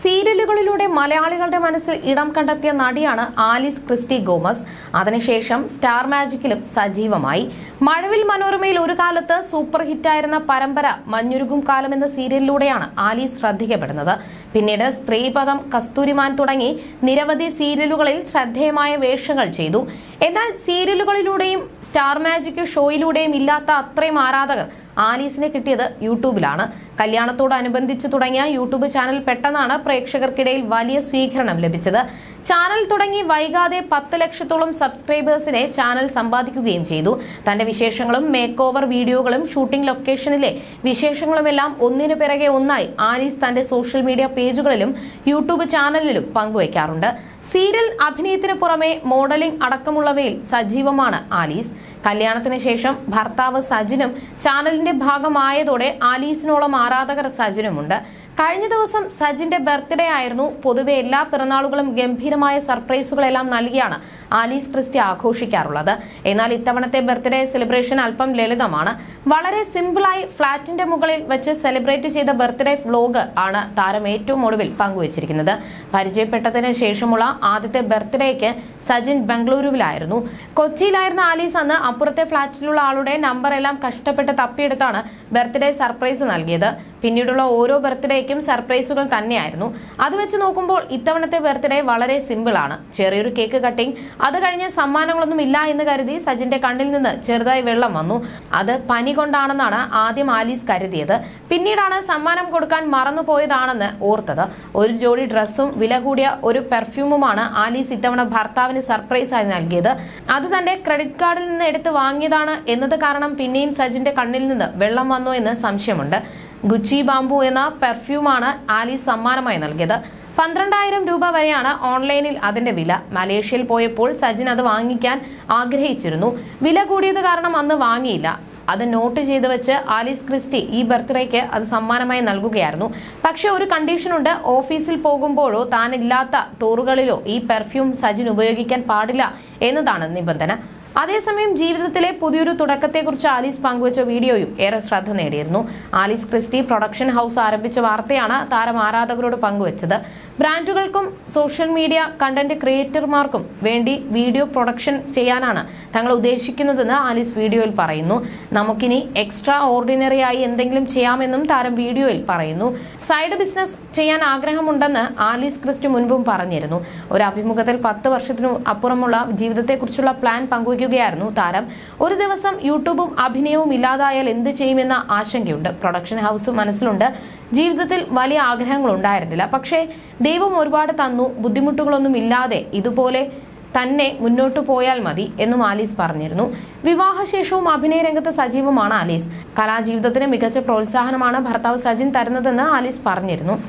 സീരിയലുകളിലൂടെ മലയാളികളുടെ മനസ്സിൽ ഇടം കണ്ടെത്തിയ നടിയാണ് ആലിസ് ക്രിസ്റ്റി ഗോമസ്. അതിനുശേഷം സ്റ്റാർ മാജിക്കിലും സജീവമായി. മഴവിൽ മനോരമയിൽ ഒരു കാലത്ത് സൂപ്പർ ഹിറ്റായിരുന്ന പരമ്പര മഞ്ഞുരുകും കാലം എന്ന സീരിയലിലൂടെയാണ് ആലീസ് ശ്രദ്ധിക്കപ്പെടുന്നത്. പിന്നീട് സ്ത്രീപദം കസ്തൂരിമാൻ തുടങ്ങി നിരവധി സീരിയലുകളിൽ ശ്രദ്ധേയമായ വേഷങ്ങൾ ചെയ്തു. എന്നാൽ സീരിയലുകളിലൂടെയും സ്റ്റാർ മാജിക് ഷോയിലൂടെയും ഇല്ലാത്ത അത്രയും ആരാധകർ ആലീസിനെ കിട്ടിയത് യൂട്യൂബിലാണ്. കല്യാണത്തോടനുബന്ധിച്ച് തുടങ്ങിയ യൂട്യൂബ് ചാനൽ പെട്ടെന്നാണ് പ്രേക്ഷകർക്കിടയിൽ വലിയ സ്വീകരണം ലഭിച്ചത്. ചാനൽ തുടങ്ങി വൈകാതെ പത്ത് ലക്ഷത്തോളം സബ്സ്ക്രൈബേഴ്സിനെ ചാനൽ സമ്പാദിക്കുകയും ചെയ്തു. തന്റെ വിശേഷങ്ങളും മേക്ക് ഓവർ വീഡിയോകളും ഷൂട്ടിംഗ് ലൊക്കേഷനിലെ വിശേഷങ്ങളുമെല്ലാം ഒന്നിനു പിറകെ ഒന്നായി ആലീസ് തന്റെ സോഷ്യൽ മീഡിയ പേജുകളിലും യൂട്യൂബ് ചാനലിലും പങ്കുവയ്ക്കാറുണ്ട്. സീരിയൽ അഭിനയത്തിന് പുറമെ മോഡലിംഗ് അടക്കമുള്ളവയിൽ സജീവമാണ് ആലീസ്. കല്യാണത്തിന് ശേഷം ഭർത്താവ് സജിനും ചാനലിന്റെ ഭാഗമായതോടെ ആലീസിനോളം ആരാധകർ സജിനുമുണ്ട്. കഴിഞ്ഞ ദിവസം സജിന്റെ ബർത്ത്ഡേ ആയിരുന്നു. പൊതുവെ എല്ലാ പിറന്നാളുകളും ഗംഭീരമായ സർപ്രൈസുകളെല്ലാം നൽകിയാണ് ആലീസ് ക്രിസ്റ്റി ആഘോഷിക്കാറുള്ളത്. എന്നാൽ ഇത്തവണത്തെ ബർത്ത്ഡേ സെലിബ്രേഷൻ അല്പം ലളിതമാണ്. വളരെ സിമ്പിളായി ഫ്ളാറ്റിന്റെ മുകളിൽ വെച്ച് സെലിബ്രേറ്റ് ചെയ്ത ബർത്ത്ഡേ വ്ലോഗ് ആണ് താരം ഏറ്റവും ഒടുവിൽ പങ്കുവച്ചിരിക്കുന്നത്. പരിചയപ്പെട്ടതിന് ശേഷമുള്ള ആദ്യത്തെ ബർത്ത്ഡേക്ക് സജിൻ ബംഗളൂരുവിലായിരുന്നു. കൊച്ചിയിലായിരുന്ന ആലീസ് അന്ന് അപ്പുറത്തെ ഫ്ളാറ്റിലുള്ള ആളുടെ നമ്പർ എല്ലാം കഷ്ടപ്പെട്ട് തപ്പിയെടുത്താണ് ബർത്ത്ഡേ സർപ്രൈസ് നൽകിയത്. പിന്നീടുള്ള ഓരോ ബർത്ത്ഡേക്കും സർപ്രൈസുകൾ തന്നെയായിരുന്നു. അത് വെച്ച് നോക്കുമ്പോൾ ഇത്തവണത്തെ ബർത്ത്ഡേ വളരെ സിമ്പിൾ ആണ്. ചെറിയൊരു കേക്ക് കട്ടിംഗ് അത് കഴിഞ്ഞ് സമ്മാനങ്ങളൊന്നും ഇല്ല എന്ന് കരുതി സജിന്റെ കണ്ണിൽ നിന്ന് ചെറുതായി വെള്ളം വന്നു. അത് പനി കൊണ്ടാണെന്നാണ് ആദ്യം ആലീസ് കരുതിയത്. പിന്നീടാണ് സമ്മാനം കൊടുക്കാൻ മറന്നുപോയതാണെന്ന് ഓർത്തത്. ഒരു ജോഡി ഡ്രസ്സും വില കൂടിയ ഒരു പെർഫ്യൂമുമാണ് ആലീസ് ഇത്തവണ ഭർത്താവിന് സർപ്രൈസ് ആയി നൽകിയത്. അത് തന്റെ ക്രെഡിറ്റ് കാർഡിൽ നിന്ന് എടുത്ത് വാങ്ങിയതാണ് എന്നത് കാരണം പിന്നെയും സജിന്റെ കണ്ണിൽ നിന്ന് വെള്ളം വന്നു എന്ന് സംശയമുണ്ട്. ഗുച്ചി ബാംബു എന്ന പെർഫ്യൂമാണ് ആലി സമ്മാനമായി നൽകിയത്. പന്ത്രണ്ടായിരം രൂപ വരെയാണ് ഓൺലൈനിൽ അതിന്റെ വില. മലേഷ്യയിൽ പോയപ്പോൾ സജിൻ അത് വാങ്ങിക്കാൻ ആഗ്രഹിച്ചിരുന്നു. വില കൂടിയത് കാരണം അന്ന് വാങ്ങിയില്ല. അത് നോട്ട് ചെയ്ത് വെച്ച് ആലീസ് ക്രിസ്റ്റി ഈ ബർത്ത്ഡേക്ക് അത് സമ്മാനമായി നൽകുകയായിരുന്നു. പക്ഷേ ഒരു കണ്ടീഷനുണ്ട് ഓഫീസിൽ പോകുമ്പോഴോ താനില്ലാത്ത ടൂറുകളിലോ ഈ പെർഫ്യൂം സജിൻ ഉപയോഗിക്കാൻ പാടില്ല എന്നതാണ് നിബന്ധന. അതേസമയം ജീവിതത്തിലെ പുതിയൊരു തുടക്കത്തെക്കുറിച്ച് ആലീസ് പങ്കുവച്ച വീഡിയോയും ഏറെ ശ്രദ്ധ നേടിയിരുന്നു. ആലീസ് ക്രിസ്റ്റി പ്രൊഡക്ഷൻ ഹൗസ് ആരംഭിച്ച വാർത്തയാണ് താരം ആരാധകരോട് പങ്കുവച്ചത്. ബ്രാൻഡുകൾക്കും സോഷ്യൽ മീഡിയ കണ്ടന്റ് ക്രിയേറ്റർമാർക്കും വേണ്ടി വീഡിയോ പ്രൊഡക്ഷൻ ചെയ്യാനാണ് തങ്ങൾ ഉദ്ദേശിക്കുന്നതെന്ന് ആലീസ് വീഡിയോയിൽ പറയുന്നു. നമുക്കിനി എക്സ്ട്രാ ഓർഡിനറി ആയി എന്തെങ്കിലും ചെയ്യാമെന്നും താരം വീഡിയോയിൽ പറയുന്നു. സൈഡ് ബിസിനസ് ചെയ്യാൻ ആഗ്രഹമുണ്ടെന്ന് ആലീസ് ക്രിസ്റ്റി മുൻപും പറഞ്ഞിരുന്നു. ഒരു അഭിമുഖത്തിൽ പത്ത് വർഷത്തിനു അപ്പുറമുള്ള ജീവിതത്തെക്കുറിച്ചുള്ള പ്ലാൻ പങ്കുവയ്ക്കുകയായിരുന്നു താരം. ഒരു ദിവസം യൂട്യൂബും അഭിനയവും ഇല്ലാതായാൽ എന്ത് ചെയ്യുമെന്ന ആശങ്കയുണ്ട്. പ്രൊഡക്ഷൻ ഹൗസ് മനസ്സിലുണ്ട്. ജീവിതത്തിൽ വലിയ ആഗ്രഹങ്ങൾ ഉണ്ടായിരുന്നില്ല പക്ഷേ ദൈവം ഒരുപാട് തന്നു. ബുദ്ധിമുട്ടുകളൊന്നും ഇല്ലാതെ ഇതുപോലെ തന്നെ മുന്നോട്ട് പോയാൽ മതി എന്നും ആലീസ് പറഞ്ഞിരുന്നു. വിവാഹശേഷവും അഭിനയ രംഗത്ത് സജീവമാണ് ആലീസ്. കലാജീവിതത്തിന് മികച്ച പ്രോത്സാഹനമാണ് ഭർത്താവ് സജിൻ തരുന്നതെന്ന് ആലീസ് പറഞ്ഞിരുന്നു.